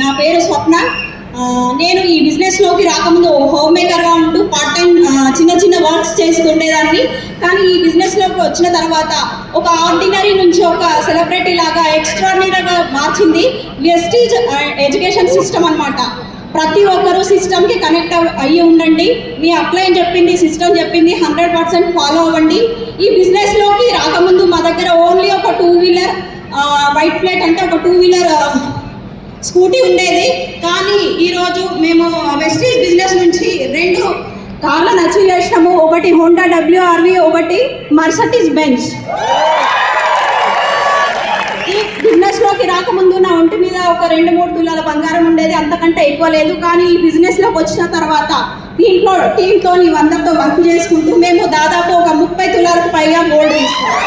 నా పేరు స్వప్న. నేను ఈ బిజినెస్లోకి రాకముందు హోమ్ మేకర్గా ఉంటూ పార్ట్ టైం చిన్న చిన్న వర్క్స్ చేస్తుండేదాన్ని కానీ ఈ బిజినెస్లోకి వచ్చిన తర్వాత ఒక ఆర్డినరీ నుంచి ఒక సెలబ్రిటీ లాగా ఎక్స్ట్రాడినరీగా మార్చింది వెస్టీజ్ ఎడ్యుకేషన్ సిస్టమ్ అన్నమాట. ప్రతి ఒక్కరూ సిస్టమ్కి కనెక్ట్ అయ్యి ఉండండి. మీ అప్లైన్ చెప్పింది సిస్టమ్ చెప్పింది హండ్రెడ్ పర్సెంట్ ఫాలో అవ్వండి. ఈ బిజినెస్లోకి రాకముందు మా దగ్గర ఓన్లీ ఒక టూ వీలర్ వైట్ ప్లేట్ అంటే ఒక టూ వీలర్ స్కూటీ ఉండేది. కానీ ఈరోజు మేము వెస్టీజ్ బిజినెస్ నుంచి రెండు కార్లు నచ్చి చేసినాము ఒకటి హోండా డబ్ల్యూఆర్వి ఒకటి మర్సటీస్ బెంచ్ ఈ బిజినెస్లోకి రాకముందు నా ఒంటి మీద ఒక రెండు మూడు తులాల బంగారం ఉండేది. అంతకంటే ఎక్కువ లేదు. కానీ ఈ బిజినెస్లోకి వచ్చిన తర్వాత దీంట్లో టీంతో అందరితో వర్క్ చేసుకుంటూ మేము దాదాపు ఒక ముప్పై తులాలకు పైగా గోల్డ్ తీసుకున్నాం.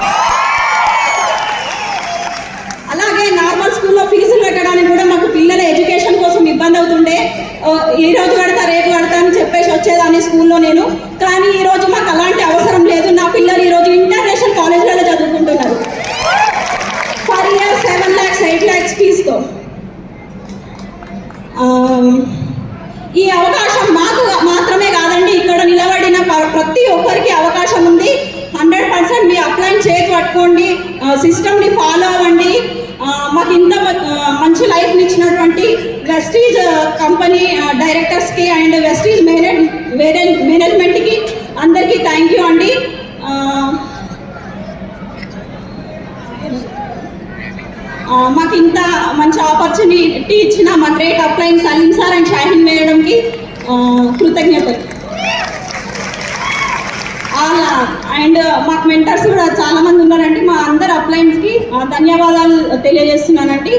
కానీ ఈ రోజు మాకు అలాంటి అవసరం లేదు. నా పిల్లలు ఈ రోజు ఇంటర్నేషనల్ కాలేజ్లలో చదువుకుంటున్నారు. For year seven lakhs eight lakhs ఫీజుతో ఈ అవకాశం మాకు మాత్రమే కాదండి. ఇక్కడ నిలబడిన ప్రతి ఒక్కరికి అవకాశం ఉంది. హండ్రెడ్ పర్సెంట్ మీ అప్లై చేతి పట్టుకోండి. సిస్టమ్ని ఫాలో అవ్వండి. మాకు ఇంత మంచి లైఫ్ని ఇచ్చినటువంటి వెస్టీజ్ కంపెనీ డైరెక్టర్స్కి అండ్ వెస్టీజ్ మేనేజ్ వేరే అందరికీ థ్యాంక్ యూ అండి ఆ, ఆ, మాకు ఇంత మంచి ఆపర్చునిటీ ఇచ్చిన మా great upline Saleem sir and Shaheen మేడంకి కృతజ్ఞతలు. అండ్ మాకు మెంటర్స్ కూడా చాలా మంది ఉన్నారండి. మా అందరు అప్లైన్స్కి ధన్యవాదాలు తెలియజేస్తున్నానండి.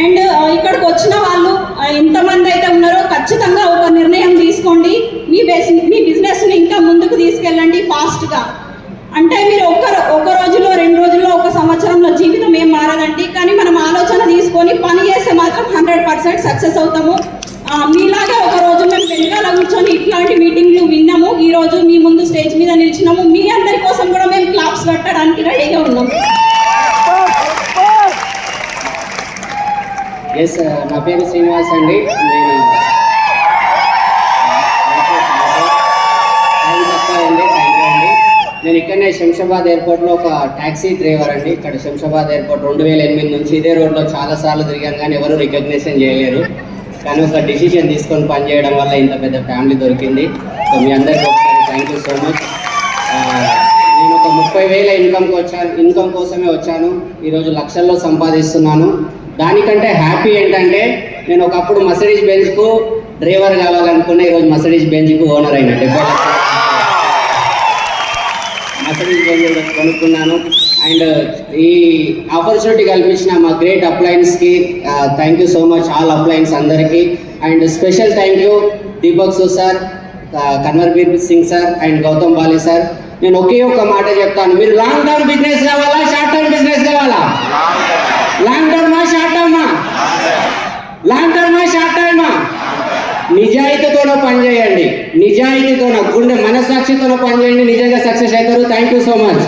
అండ్ ఇక్కడికి వచ్చిన వాళ్ళు ఎంతమంది అయితే ఉన్నారో ఖచ్చితంగా ఒక నిర్ణయం తీసుకోండి. మీ బిజినెస్ మీ బిజినెస్ని ఇంకా ముందుకు తీసుకెళ్ళండి ఫాస్ట్గా అంటే మీరు ఒక్క ఒక రోజులో రెండు రోజుల్లో ఒక సంవత్సరంలో జీవితం ఏం మారదండి కానీ మనం ఆలోచన తీసుకొని పని చేస్తే మాత్రం హండ్రెడ్ పర్సెంట్ సక్సెస్ అవుతాము ఆ, మీలాగే ఒక రోజు మేము వెనకాల కూర్చొని ఇట్లాంటి మీటింగ్లు విన్నాము. ఈ రోజు మీ ముందు స్టేజ్ మీద నిలిచినాము. మీ అందరి కోసం కూడా మేము క్లాప్స్ కట్టడానికి రెడీగా ఉన్నాము ఎస్ uh, నా పేరు శ్రీనివాస్ అండి. నేను uh, నేను ఇక్కడనే శంషాబాద్ ఎయిర్పోర్ట్లో ఒక ట్యాక్సీ డ్రైవర్ అండి. ఇక్కడ శంషాబాద్ ఎయిర్పోర్ట్ రెండు వేల ఎనిమిది నుంచి ఇదే రోడ్లో చాలాసార్లు తిరిగాను కానీ ఎవరు రికగ్నేషన్ చేయలేరు. కానీ ఒక డిసిషన్ తీసుకొని పనిచేయడం వల్ల ఇంత పెద్ద ఫ్యామిలీ దొరికింది. సో మీ అందరికీ ఒకసారి థ్యాంక్ యూ సో మచ్ నేను ఒక ముప్పై వేల ఇన్కమ్కి వచ్చాను ఇన్కమ్ కోసమే వచ్చాను. ఈరోజు లక్షల్లో సంపాదిస్తున్నాను. దానికంటే హ్యాపీ ఏంటంటే నేను ఒకప్పుడు మసడీస్ బెంచ్కు డ్రైవర్ కావాలనుకున్న ఈరోజు మసడీస్ బెంచ్కు ఓనర్ అయిన. డెబ్బై లక్షలు కొనుక్కున్నాను. అండ్ ఈ ఆపర్చునిటీ కల్పించిన మా great అప్లయన్స్కి thank you so much all uplines అందరికీ. And special thank you Deepak సు sir Kanwarbir Singh sir and Gautam Bali sir. నేను ఒకే ఒక మాట చెప్తాను. మీరు లాంగ్ టర్మ్ బిజినెస్ కావాలా షార్ట్ టర్మ్ బిజినెస్ కావాలా? లాంగ్ టర్మా షార్ట్ టర్మా లాంగ్ టర్మా నిజాయితీతోనో పనిచేయండి నిజాయితీతోనో గుండె మనస్సాక్షితోనో పనిచేయండి నిజంగా సక్సెస్ అవుతారు. Thank you so much